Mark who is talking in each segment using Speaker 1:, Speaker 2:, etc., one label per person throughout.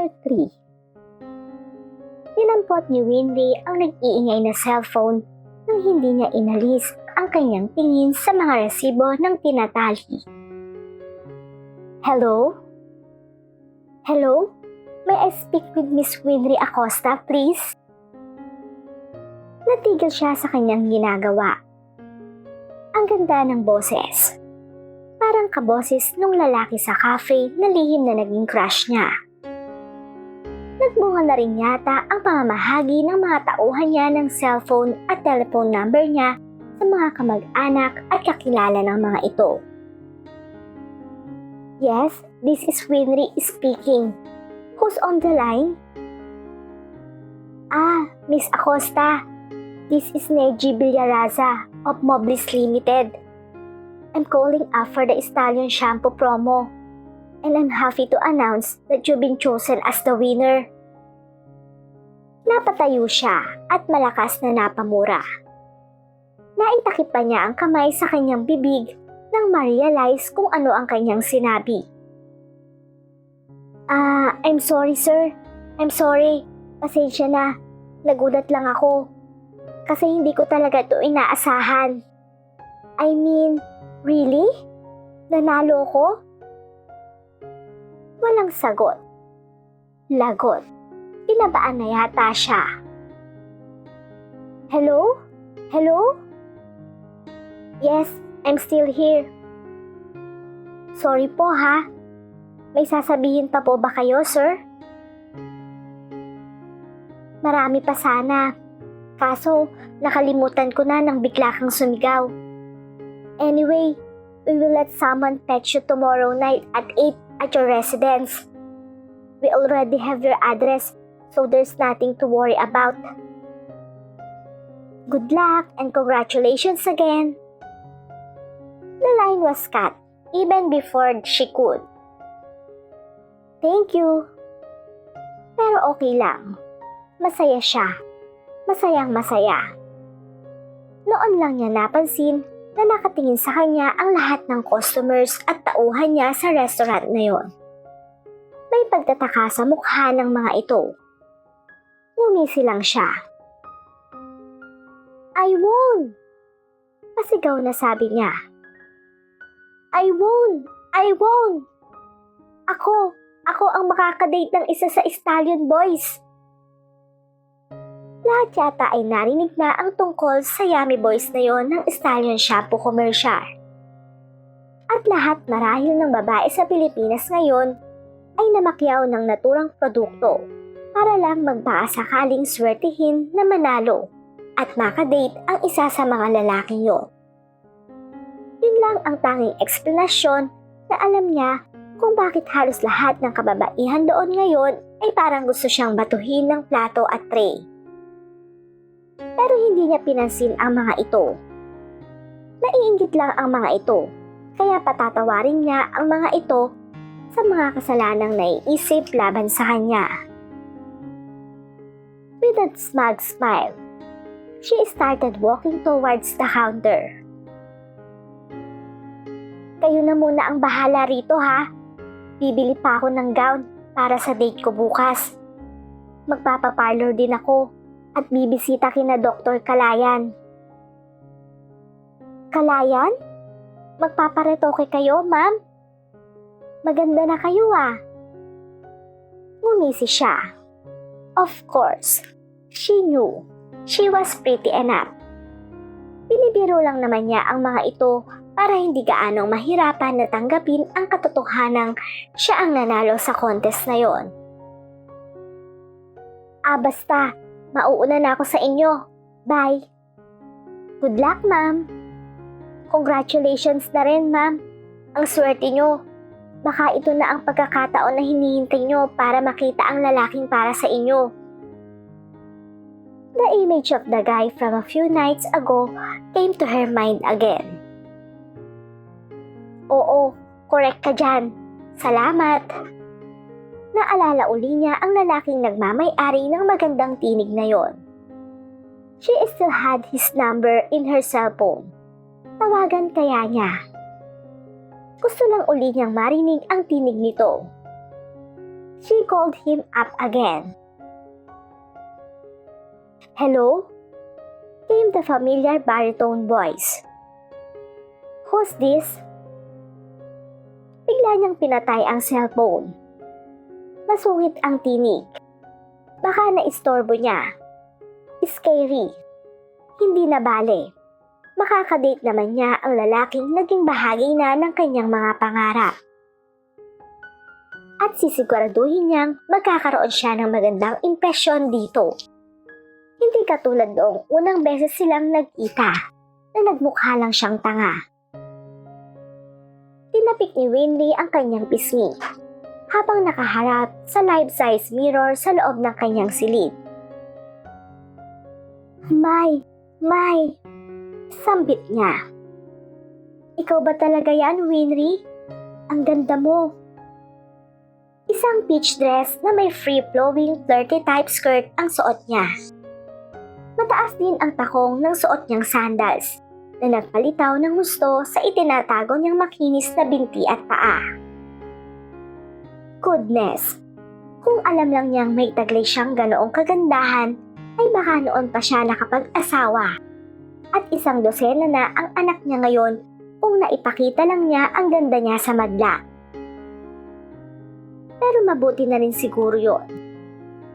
Speaker 1: Chapter 3 Dinampot ni Winry ang nag-iingay na cellphone nang hindi niya inalis ang kanyang tingin sa mga resibo ng tinatali. Hello? Hello? May I speak with Miss Winry Acosta, please? Natigil siya sa kanyang ginagawa. Ang ganda ng boses. Parang kaboses nung lalaki sa cafe na lihim na naging crush niya. Nagbunga na rin yata ang pamamahagi ng mga tauhan niya ng cellphone at telephone number niya sa mga kamag-anak at kakilala ng mga ito. Yes, this is Winry speaking. Who's on the line? Ah, Miss Acosta. This is Neji Villaraza of Moblis Limited. I'm calling up for the Stallion Shampoo promo. And I'm happy to announce that you've been chosen as the winner. Napatayo siya at malakas na napamura. Naitakip pa niya ang kamay sa kanyang bibig nang ma-realize kung ano ang kanyang sinabi. Ah, I'm sorry sir. I'm sorry. Pasensya na. Nagulat lang ako. Kasi hindi ko talaga ito inaasahan. I mean, really? Nanalo ko? Walang sagot. Lagot. Pinabaan na yata siya. Hello? Hello? Yes, I'm still here. Sorry po ha. May sasabihin pa po ba kayo, sir? Marami pa sana. Kaso, nakalimutan ko na nang bigla kang sumigaw. Anyway, we will let someone fetch you tomorrow night at 8 at your residence. We already have your address, so there's nothing to worry about. Good luck and congratulations again. The line was cut even before she could. Thank you. Pero okay lang. Masaya siya. Masayang masaya. Noon lang niya napansin na nakatingin sa kanya ang lahat ng customers at tauhan niya sa restaurant na yon. May pagtataka sa mukha ng mga ito. Ngumisi lang siya. I won! Pasigaw na sabi niya. I won! I won! Ako, ako ang makakadate ng isa sa Stallion Boys. Lahat yata ay narinig na ang tungkol sa Yummy Boys na yon ng Stallion Shampoo commercial. At lahat marahil ng babae sa Pilipinas ngayon ay namakyaw ng naturang produkto para lang magpakasakaling swertihin na manalo at makadate ang isa sa mga lalaking yon. Yun lang ang tanging eksplanasyon na alam niya kung bakit halos lahat ng kababaihan doon ngayon ay parang gusto siyang batuhin ng plato at tray. Pero hindi niya pinansin ang mga ito. Naiingit lang ang mga ito, kaya patatawarin niya ang mga ito sa mga kasalanang naiisip laban sa kanya. With a smug smile, she started walking towards the counter. Kayo na muna ang bahala rito ha. Bibili pa ako ng gown para sa date ko bukas. Magpapaparlor din ako at bibisita kina Dr. Kalayan. Kalayan? Magpaparetoke kayo, ma'am? Maganda na kayo ah. Ngumisi siya. Of course, she knew. She was pretty enough. Binibiro lang naman niya ang mga ito para hindi gaanong mahirapan na tanggapin ang katotohanang siya ang nanalo sa contest na yon. Ah basta, mauuna na ako sa inyo. Bye. Good luck, ma'am. Congratulations na rin, ma'am. Ang swerte nyo. Baka ito na ang pagkakataon na hinihintay nyo para makita ang lalaking para sa inyo. The image of the guy from a few nights ago came to her mind again. Oo, correct ka dyan. Salamat. Naalala uli niya ang lalaking nagmamay-ari ng magandang tinig na yon. She still had his number in her cellphone. Tawagan kaya niya. Gusto lang uli niyang marinig ang tinig nito. She called him up again. Hello? Came the familiar baritone voice. Who's this? Bigla niyang pinatay ang cellphone. Masungit ang tinig. Baka naistorbo niya. Scary. Hindi na bale. Makakadate naman niya ang lalaking naging bahagi na ng kanyang mga pangarap. At sisiguraduhin niyang magkakaroon siya ng magandang impresyon dito. Hindi katulad noong unang beses silang nagkita na nagmukha lang siyang tanga. Tinapik ni Winley ang kanyang pisngi habang nakaharap sa life-size mirror sa loob ng kanyang silid. May, may, sambit niya. Ikaw ba talaga yan, Winry? Ang ganda mo. Isang peach dress na may free-flowing flirty type skirt ang suot niya. Mataas din ang takong ng suot niyang sandals na nagpalitaw ng gusto sa itinatago niyang makinis na binti at paa. Goodness! Kung alam lang niyang may taglay siyang ganoong kagandahan, ay baka noon pa siya nakapag-asawa. At isang dosena na ang anak niya ngayon kung naipakita lang niya ang ganda niya sa madla. Pero mabuti na rin siguro yon.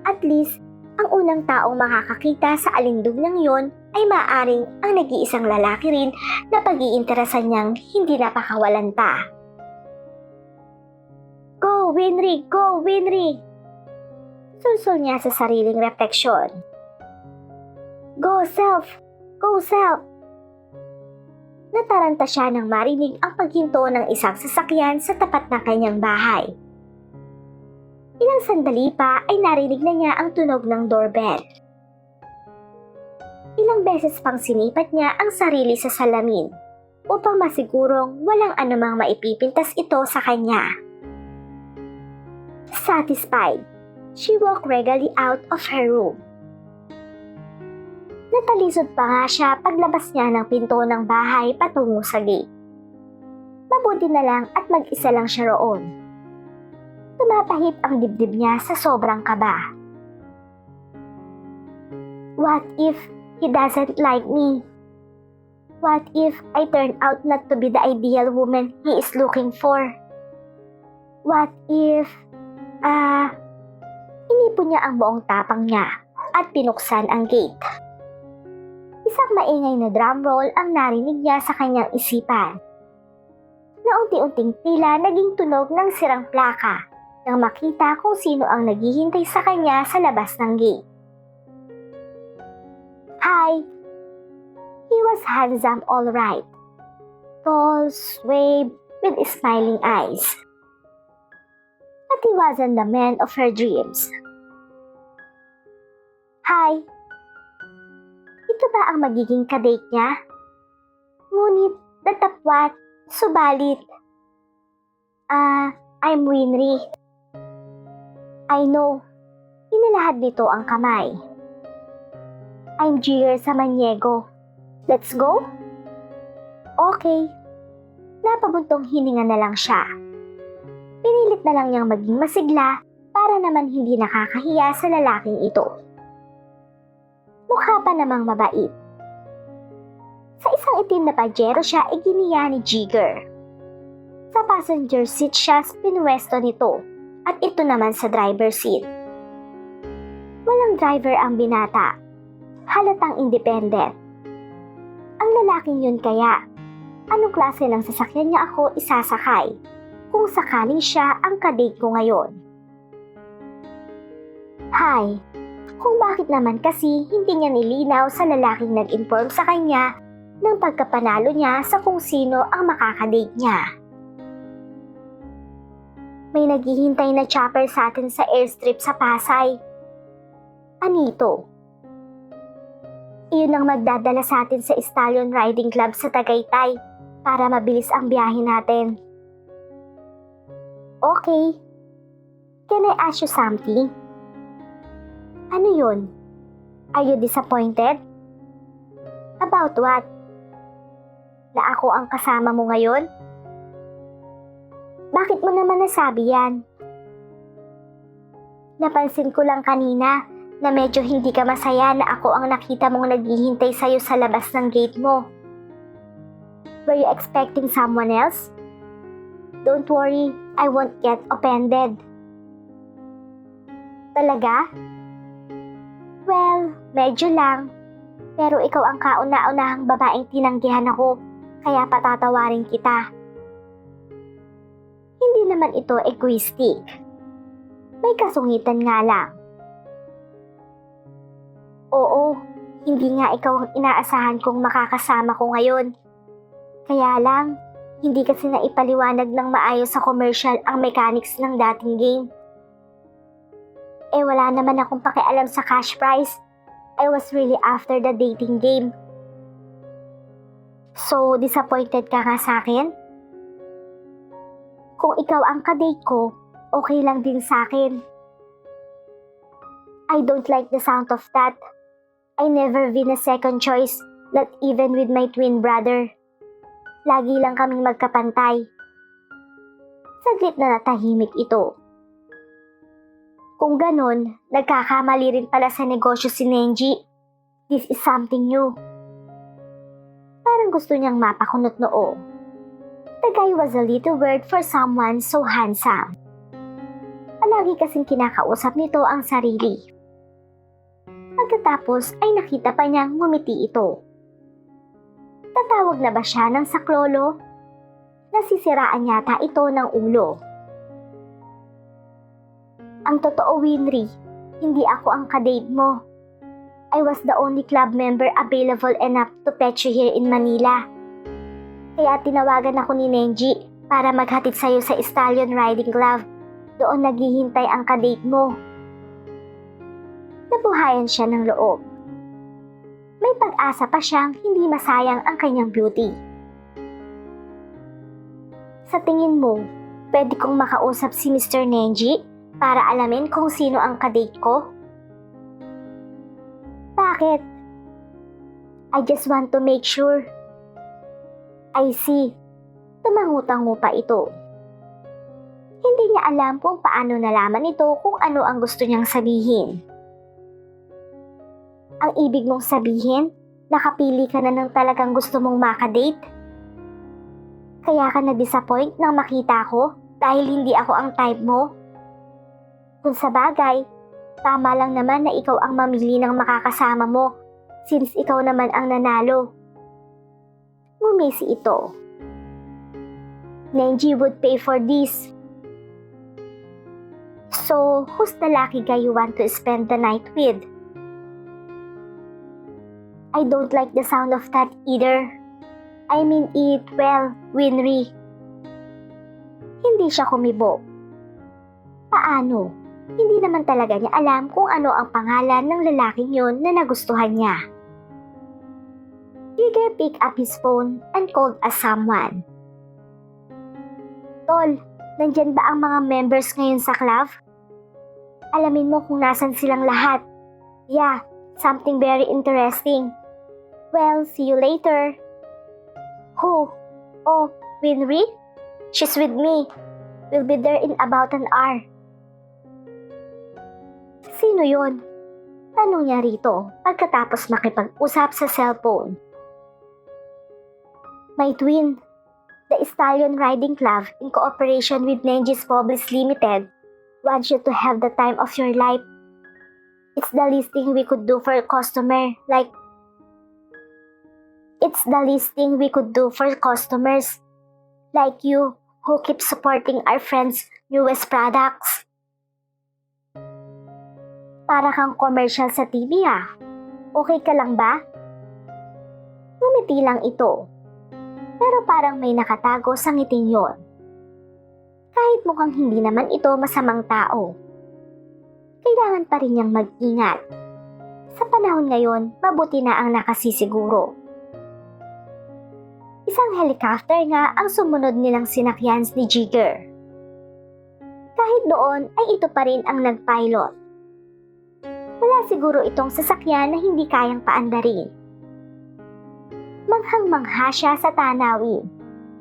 Speaker 1: At least, ang unang taong makakakita sa alindog ng yon ay maaring ang nag-iisang lalaki rin na pag-iinteresan niyang hindi napakawalan pa. Go, Winry! Go, Winry! Sulsul niya sa sariling refleksyon. Go, self! Go, self! Nataranta siya nang marinig ang paghinto ng isang sasakyan sa tapat ng kanyang bahay. Ilang sandali pa ay narinig na niya ang tunog ng doorbell. Ilang beses pang sinipat niya ang sarili sa salamin upang masigurong walang anumang maipipintas ito sa kanya. Satisfied, she walked regally out of her room. Natalisod pa nga siya paglabas niya ng pinto ng bahay patungo sa gate. Mabuti na lang at mag-isa lang siya roon. Tumatahip ang dibdib niya sa sobrang kaba. What if he doesn't like me? What if I turn out not to be the ideal woman he is looking for? What if... Ah... inipon niya ang buong tapang niya at pinuksan ang gate. Isang maingay na drum roll ang narinig niya sa kanyang isipan. Na unti-unting tila naging tunog ng sirang plaka nang makita kung sino ang naghihintay sa kanya sa labas ng gate. Hi! He was handsome all right. Tall, suave, with smiling eyes. But he wasn't the man of her dreams. Hi! Ito ba ang magiging kadate niya? Ngunit, datapwat, subalit. Ah, I'm Winry. I know, inalahad nito ang kamay. I'm Jigger Samaniego. Let's go? Okay. Napabuntong hininga na lang siya. Na lang niyang maging masigla para naman hindi nakakahiya sa lalaking ito. Mukha pa namang mabait. Sa isang itim na pajero siya iginiya ni Jigger. Sa passenger seat siya pinwesto nito at ito naman sa driver seat. Walang driver ang binata. Halatang independent. Ang lalaking yun kaya, anong klase ng sasakyan niya ako isasakay kung sakaling siya ang kadate ko ngayon? Hi, kung bakit naman kasi hindi niya nilinaw sa lalaking nag-inform sa kanya ng pagkapanalo niya sa kung sino ang makakadate niya. May naghihintay na chopper sa atin sa airstrip sa Pasay. Anito? Iyon ang magdadala sa atin sa Stallion Riding Club sa Tagaytay para mabilis ang biyahe natin. Okay. Can I ask you something? Ano yun? Are you disappointed? About what? Na ako ang kasama mo ngayon? Bakit mo naman nasabi yan? Napansin ko lang kanina na medyo hindi ka masaya na ako ang nakita mong naghihintay sa'yo sa labas ng gate mo. Were you expecting someone else? Don't worry, I won't get offended. Talaga? Well, medyo lang. Pero ikaw ang kauna-unahang babaeng tinanggihan ako, kaya patatawarin kita. Hindi naman ito egoistic. May kasungitan nga lang. Oo, hindi nga ikaw ang inaasahan kong makakasama ko ngayon. Kaya lang, hindi kasi naipaliwanag ng maayos sa commercial ang mechanics ng dating game. Eh wala naman akong pakialam sa cash prize. I was really after the dating game. So, disappointed ka nga sa akin? Kung ikaw ang kadate ko, okay lang din sa akin. I don't like the sound of that. I never been a second choice, not even with my twin brother. Lagi lang kaming magkapantay. Saglit na natahimik ito. Kung ganon, nagkakamali rin pala sa negosyo si Nenji. This is something new. Parang gusto niyang mapakunot noo. The guy was a little word for someone so handsome. Palagi kasing kinakausap nito ang sarili. Pagkatapos ay nakita pa niyang ngumiti ito. Tatawag na ba siya ng saklolo? Nasisiraan yata ito ng ulo. Ang totoo, Winry, hindi ako ang kadate mo. I was the only club member available enough to fetch you here in Manila. Kaya tinawagan ako ni Nenji para maghatid sa'yo sa Stallion Riding Club. Doon naghihintay ang kadate mo. Nabuhayan siya ng loob. May pag-asa pa siyang hindi masayang ang kanyang beauty. Sa tingin mo, pwede kong makausap si Mr. Nenji para alamin kung sino ang kadate ko? Bakit? I just want to make sure. I see. Tumangutang pa ito. Hindi niya alam kung paano nalaman ito kung ano ang gusto niyang sabihin. Ang ibig mong sabihin, nakapili ka na ng talagang gusto mong makadate? Kaya ka na-disappoint nang makita ko dahil hindi ako ang type mo? Kung sa bagay, tama lang naman na ikaw ang mamili ng makakasama mo since ikaw naman ang nanalo. Ngumisi ito. Nenji would pay for this. So, who's the lucky guy you want to spend the night with? I don't like the sound of that either. I mean it well, Winry. Hindi siya kumibo. Paano? Hindi naman talaga niya alam kung ano ang pangalan ng lalaking yon na nagustuhan niya. Jigger picked up his phone and called as someone. Tol, nandyan ba ang mga members ngayon sa club? Alamin mo kung nasan silang lahat. Yeah, something very interesting. Well, see you later. Who? Oh, Winry? She's with me. We'll be there in about an hour. Sino yon? Tanong niya rito pagkatapos makipag-usap sa cellphone. My twin, the Stallion Riding Club in cooperation with Nenji's Publis Limited wants you to have the time of your life. It's the least thing we could do for a customer, like It's the least thing we could do for customers like you who keep supporting our friends' newest products. Para kang commercial sa TV ah. Okay ka lang ba? Ngumiti lang ito. Pero parang may nakatago sa ngiting yon. Kahit mukhang hindi naman ito masamang tao. Kailangan pa rin niyang mag-ingat. Sa panahon ngayon, mabuti na ang nakasisiguro. Isang helicopter nga ang sumunod nilang sinakyan ni Jigger. Kahit doon ay ito pa rin ang nagpilot. Wala siguro itong sasakyan na hindi kayang paandarin. Manghang-mangha siya sa tanawin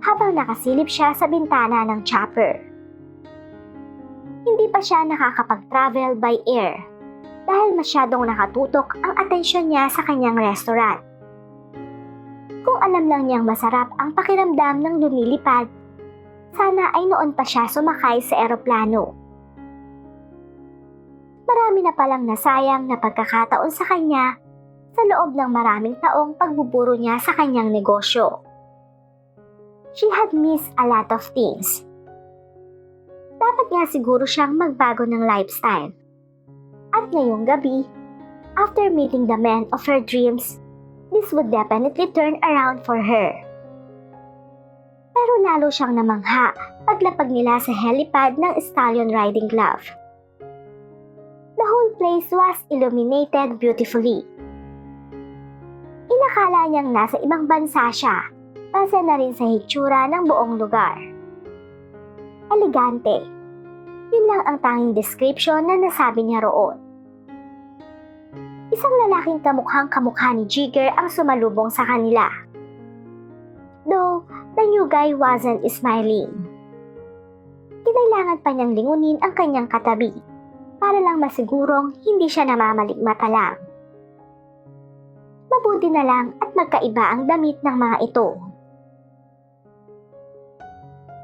Speaker 1: habang nakasilip siya sa bintana ng chopper. hindi pa siya nakakapag-travel by air dahil masyadong nakatutok ang atensyon niya sa kanyang restaurant. Kung alam lang niyang masarap ang pakiramdam ng lumilipad, sana ay noon pa siya sumakay sa eroplano. Marami na palang nasayang na pagkakataon sa kanya sa loob ng maraming taong pagbuburo niya sa kanyang negosyo. She had missed a lot of things. Dapat nga siguro siyang magbago ng lifestyle. At ngayong gabi, after meeting the man of her dreams, this would definitely turn around for her. Pero lalo siyang namangha paglapag nila sa helipad ng Stallion Riding Club. The whole place was illuminated beautifully. Inakala niyang nasa ibang bansa siya, base na rin sa hitsura ng buong lugar. Elegante. Yun lang ang tanging description na nasabi niya roon. Isang lalaking kamukhang kamukha ni Jigger ang sumalubong sa kanila. Though, the new guy wasn't smiling. Kinailangan pa niyang lingunin ang kanyang katabi para lang masigurong hindi siya namamaligmata lang. Mabuti na lang at magkaiba ang damit ng mga ito.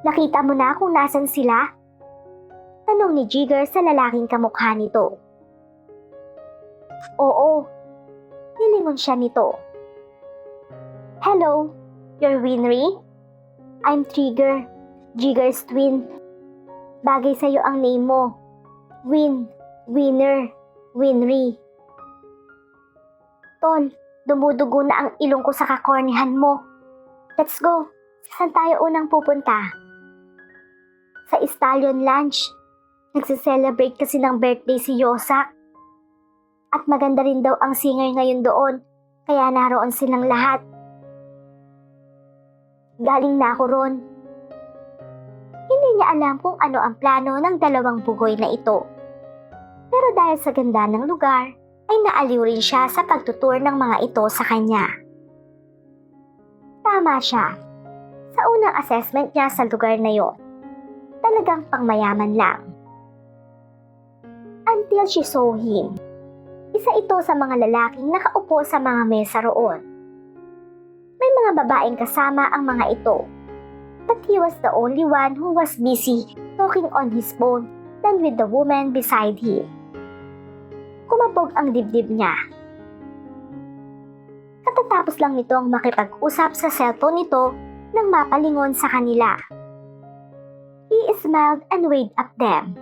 Speaker 1: Nakita mo na kung nasan sila? Tanong ni Jigger sa lalaking kamukha nito. Oo, nilingon siya nito. Hello, you're Winry? I'm Trigger, Jigger's twin. Bagay sa'yo ang name mo. Win, winner, Winry. Tol, dumudugo na ang ilong ko sa kakornihan mo. Let's go. Saan tayo unang pupunta? Sa Stallion Lunch. Nagse-celebrate kasi ng birthday si Yosak. At maganda rin daw ang singer ngayon doon, kaya naroon silang lahat. Galing na ako ron. Hindi niya alam kung ano ang plano ng dalawang bugoy na ito. Pero dahil sa ganda ng lugar, ay naaliw rin siya sa pagtutur ng mga ito sa kanya. Tama siya. Sa unang assessment niya sa lugar na yon, talagang pangmayaman lang. Until she saw him. Isa ito sa mga lalaking nakaupo sa mga mesa roon. May mga babaeng kasama ang mga ito. But he was the only one who was busy talking on his phone than with the woman beside him. Kumabog ang dibdib niya. Katatapos lang nitong makipag-usap sa cellphone nito nang mapalingon sa kanila. He smiled and waved at them.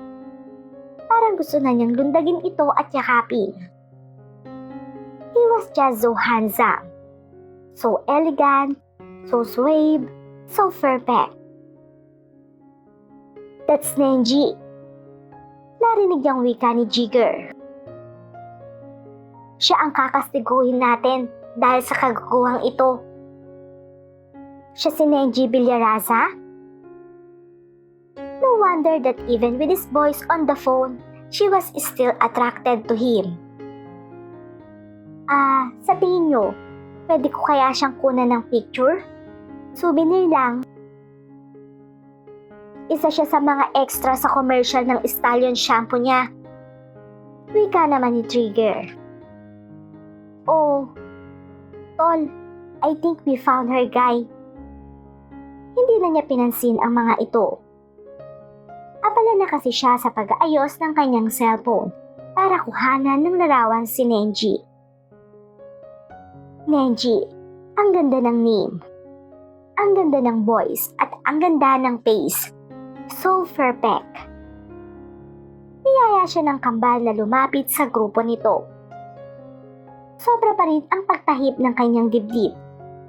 Speaker 1: Parang gusto na niyang lundagin ito at yakapin. Was just so handsome, so elegant, so suave, so perfect. That's Nenji. Narinig niyang wika ni Jigger. Siya ang kakastiguhin natin dahil sa kagaguhang ito. Siya si Nenji Villaraza? No wonder that even with his voice on the phone, she was still attracted to him. Ah, sa tingin nyo, pwede ko kaya siyang kunan ng picture? Souvenir lang. Isa siya sa mga extra sa commercial ng Stallion shampoo niya. Wika naman ni Trigger. Oh, Tol, I think we found her guy. Hindi na niya pinansin ang mga ito. Abala na kasi siya sa pag-aayos ng kanyang cellphone para kuhanan ng larawan si Nenji. Nenji, ang ganda ng name. Ang ganda ng voice at ang ganda ng face. So perfect. Niyaya siya ng kambal na lumapit sa grupo nito. Sobra pa rin ang pagtahip ng kanyang dibdib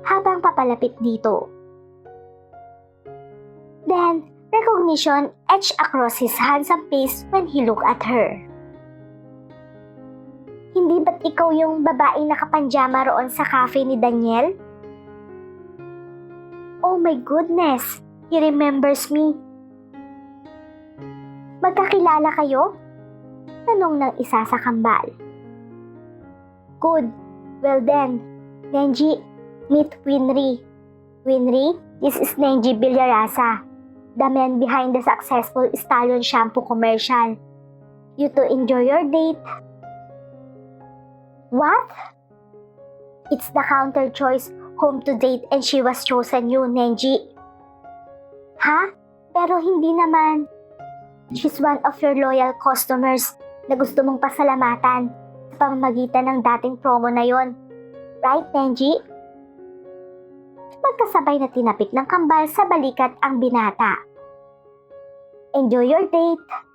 Speaker 1: habang papalapit dito. Then, recognition etched across his handsome face when he looked at her. Hindi ba't ikaw yung babaeng nakapanjama roon sa cafe ni Daniel? Oh my goodness, he remembers me. Magkakilala kayo? Tanong ng isa sa kambal. Good. Well then, Nenji, meet Winry. Winry, this is Nenji Bilyarasa. the man behind the successful Stallion shampoo commercial. You to enjoy your date. What? It's the counter choice home to date and she was chosen you, Nenji. Ha? Pero hindi naman. She's one of your loyal customers na gusto mong pasalamatan sa pamamagitan ng dating promo na yon. Right, Nenji? Magkasabay na tinapik ng kambal sa balikat ang binata. Enjoy your date!